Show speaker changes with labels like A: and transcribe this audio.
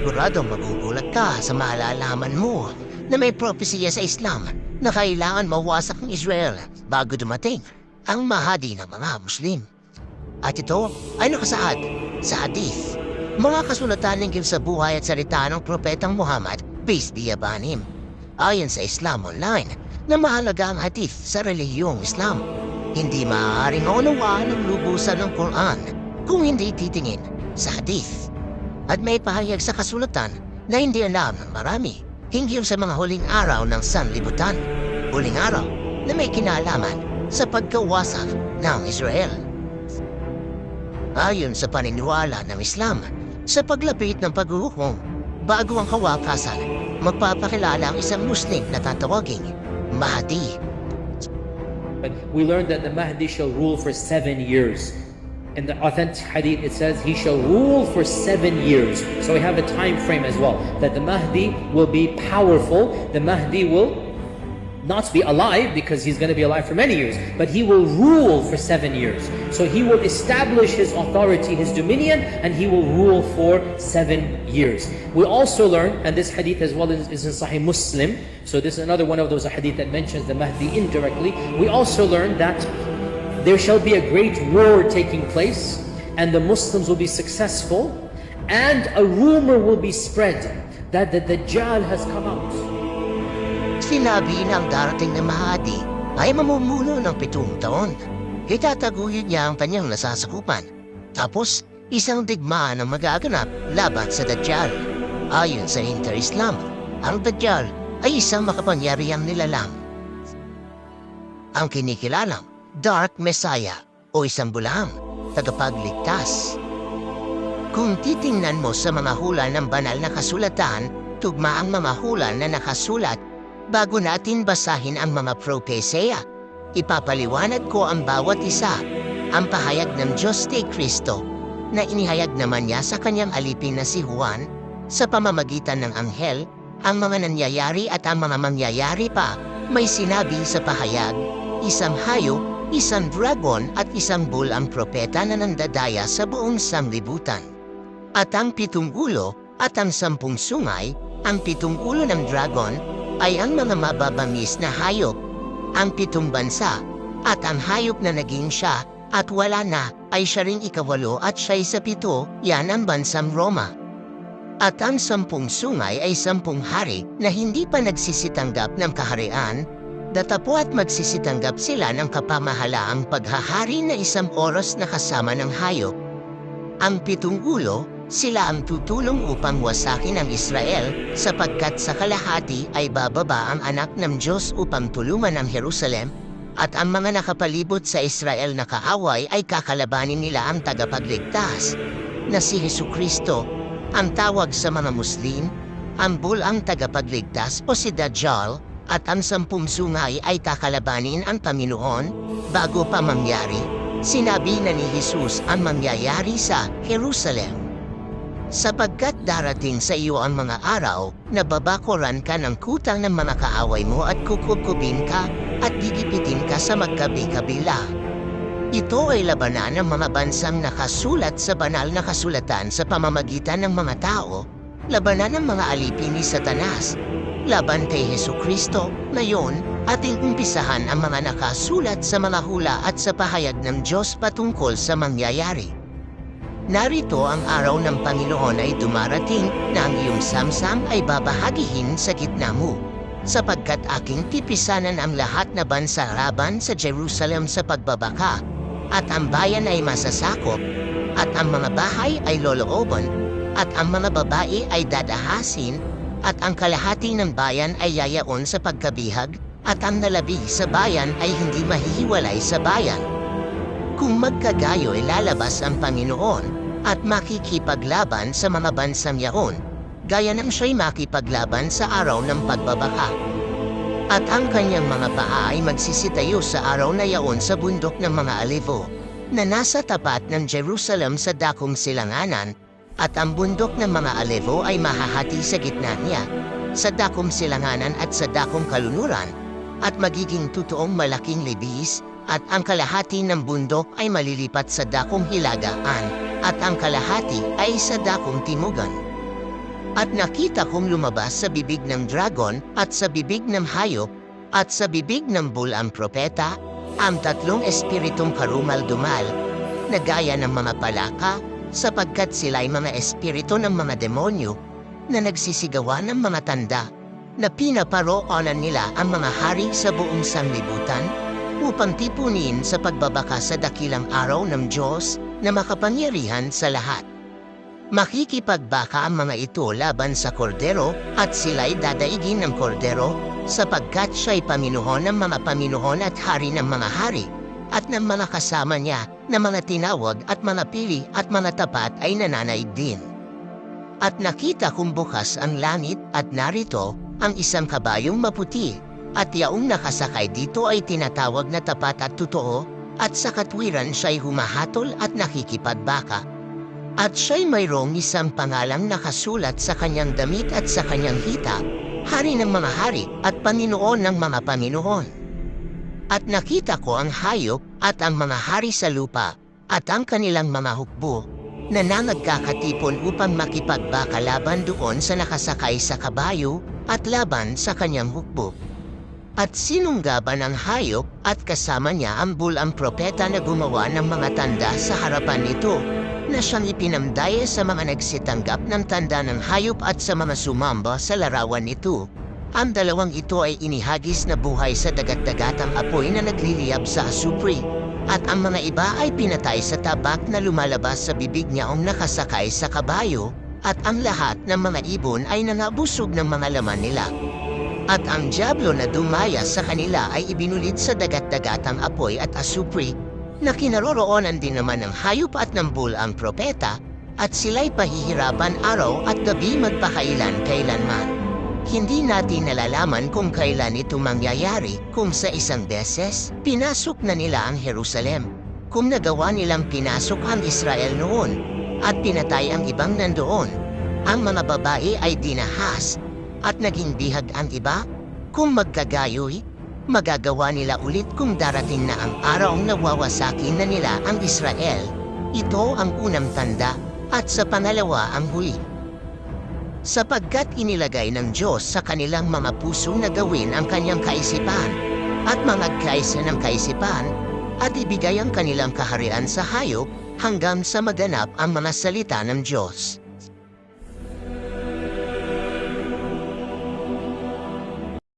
A: Sigurado magugulat ka sa malalaman mo na may propesya sa Islam na kailangan mawasak ang Israel bago dumating ang Mahadi ng mga Muslim. At ito ay nakasaad sa hadith, mga kasulatan lingkod sa buhay at salita ng Propetang Muhammad, peace be upon him. Ayon sa Islam Online, na mahalaga ang hadith sa relihiyong Islam. Hindi maaaring maunawaan ng lubusan ng Quran kung hindi titingin sa hadith. At may pahayag sa kasulatan na hindi alam ng marami hinggil sa mga huling araw ng sanlibutan. Huling araw na may kinalaman sa pagkawasak ng Israel. Ayon sa paniniwala ng Islam, sa paglapit ng paghuhukom, bago ang kawakasan, magpapakilala ang isang Muslim na tatawaging Mahdi.
B: But we learned that the Mahdi shall rule for seven years. In the authentic hadith, it says he shall rule for seven years. So we have a time frame as well that the Mahdi will be powerful. The Mahdi will not be alive because he's going to be alive for many years, but he will rule for seven years. So he will establish his authority, his dominion, and he will rule for seven years. We also learn, and this hadith as well is, is in Sahih Muslim, so this is another one of those hadith that mentions the Mahdi indirectly. We also learn that there shall be a great war taking place, and the Muslims will be successful, and a rumor will be spread that the Dajjal has come out.
A: Sinabi na ang darating na Mahadi ay mamumuno ng pitong taon. Itataguyod niya ang kanyang nasasakupan. Tapos, isang digmaan ang magaganap laban sa Dajjal. Ayon sa Inter-Islam, ang Dajjal ay isang makapangyarihang nilalang. Ang kinikilalang Dark Messiah o isang bulahang tagapagligtas. Kung titingnan mo sa mga hula ng banal na kasulatan, tugma ang mga hula na nakasulat bago natin basahin ang mga propesya. Ipapaliwanag ko ang bawat isa, ang pahayag ng Diyos kay Kristo na inihayag naman niya sa kanyang alipin na si Juan sa pamamagitan ng anghel, ang mga nangyayari at ang mga mangyayari pa may sinabi sa pahayag, isang hayop, isang dragon at isang bull ang propeta na nandadaya sa buong sanglibutan. At ang pitong ulo at ang sampung sungay, ang pitong ulo ng dragon ay ang mga mababangis na hayop, ang pitong bansa, at ang hayop na naging siya at wala na ay siya ring ikawalo at siya'y sa pito, yan ang bansang Roma. At ang sampung sungay ay sampung hari na hindi pa nagsisitanggap ng kaharian, datapo at magsisitanggap sila ng kapamahalaang paghahari na isang oras na kasama ng hayop. Ang pitong ulo, sila ang tutulong upang wasakin ang Israel sapagkat sa kalahati ay bababa ang anak ng Diyos upang tulungan ang Jerusalem at ang mga nakapalibot sa Israel na kaaway ay kakalabanin nila ang tagapagligtas na si Hesu Kristo ang tawag sa mga Muslim, ang bull ang tagapagligtas o si Dajjal at ang sampung sungay ay kakalabanin ang Panginoon bago pa mangyari. Sinabi na ni Jesus ang mangyayari sa Jerusalem. Sapagkat darating sa iyo ang mga araw na babakuran ka ng kutang ng mga kaaway mo at kukukubin ka at gigipitin ka sa magkabi-kabila. Ito ay labanan ng mga bansang nakasulat sa banal na kasulatan sa pamamagitan ng mga tao, labanan ng mga alipin ni Satanas, laban kay Heso Kristo, ngayon ating umpisahan ang mga nakasulat sa mga hula at sa pahayag ng Diyos patungkol sa mangyayari. Narito ang araw ng Panginoon ay dumarating na ang iyong samsam ay babahagihin sa gitna mo. Sapagkat aking tipisanan ang lahat na bansa laban sa Jerusalem sa pagbabaka, at ang bayan ay masasakop, at ang mga bahay ay lolooban, at ang mga babae ay dadahasin, at ang kalahati ng bayan ay yayaon sa pagkabihag, at ang nalabi sa bayan ay hindi mahihiwalay sa bayan. Kung magkagayo ay lalabas ang Panginoon at makikipaglaban sa mga bansang yaon, gaya ng siya'y makipaglaban sa araw ng pagbabaka. At ang kanyang mga paa ay magsisitayo sa araw na yaon sa bundok ng mga alivo, na nasa tapat ng Jerusalem sa dakong silanganan, at ang bundok ng mga alivo ay mahahati sa gitna niya, sa dakong silanganan at sa dakong kalunuran, at magiging totoong malaking libis at ang kalahati ng bundok ay malilipat sa dakong hilagaan at ang kalahati ay sa dakong timugan. At nakita kong lumabas sa bibig ng dragon at sa bibig ng hayop at sa bibig ng bull ang propeta ang tatlong espiritong karumal-dumal na gaya ng mga palaka sapagkat sila'y mga espiritu ng mga demonyo na nagsisigawa ng mga tanda na pinaparoonan nila ang mga hari sa buong sanlibutan upang tipunin sa pagbabaka sa dakilang araw ng Diyos na makapangyarihan sa lahat. Makikipagbaka ang mga ito laban sa kordero at sila'y dadaigin ng kordero sapagkat siya'y paminuhon ng mga paminuhon at hari ng mga hari at ng mga kasama niya na mga tinawag at mga pili at mga tapat ay nananaig din. At nakita kong bukas ang langit at narito ang isang kabayong maputi at yaong nakasakay dito ay tinatawag na tapat at totoo at sa katwiran siya'y humahatol at nakikipagbaka. At siya'y mayroong isang pangalang nakasulat sa kanyang damit at sa kanyang hita, hari ng mga hari at Panginoon ng mga Panginoon. At nakita ko ang hayop at ang mga hari sa lupa at ang kanilang mga hukbo na nangagkakatipon upang makipagbaka laban doon sa nakasakay sa kabayo at laban sa kanyang hukbo. At sinunggaban ang hayop at kasama niya ang bulang propeta na gumawa ng mga tanda sa harapan nito na siyang ipinamdaya sa mga nagsitanggap ng tanda ng hayop at sa mga sumamba sa larawan nito. Ang dalawang ito ay inihagis na buhay sa dagat-dagatang apoy na nagliliyab sa asupri. At ang mga iba ay pinatay sa tabak na lumalabas sa bibig niyaong nakasakay sa kabayo at ang lahat ng mga ibon ay nangabusog ng mga laman nila. At ang Diablo na dumaya sa kanila ay ibinulit sa dagat-dagatang apoy at asupri na kinaroroonan din naman ng hayop at ng bull ang propeta at sila'y pahihirapan araw at gabi magpakailan kailanman. Hindi natin nalalaman kung kailan ito mangyayari kung sa isang beses pinasok na nila ang Jerusalem. Kung nagawa nilang pinasok ang Israel noon at pinatay ang ibang nandoon, ang mga babae ay dinahas at naging bihag ang iba. Kung magkagayoy, magagawa nila ulit kung darating na ang araw na wawasakin na nila ang Israel. Ito ang unang tanda at sa pangalawa ang huli sapagkat inilagay ng Diyos sa kanilang mga puso na gawin ang kanyang kaisipan at mga kaisa ng kaisipan at ibigay ang kanilang kaharian sa hayop hanggang sa maganap ang mga salita ng Diyos.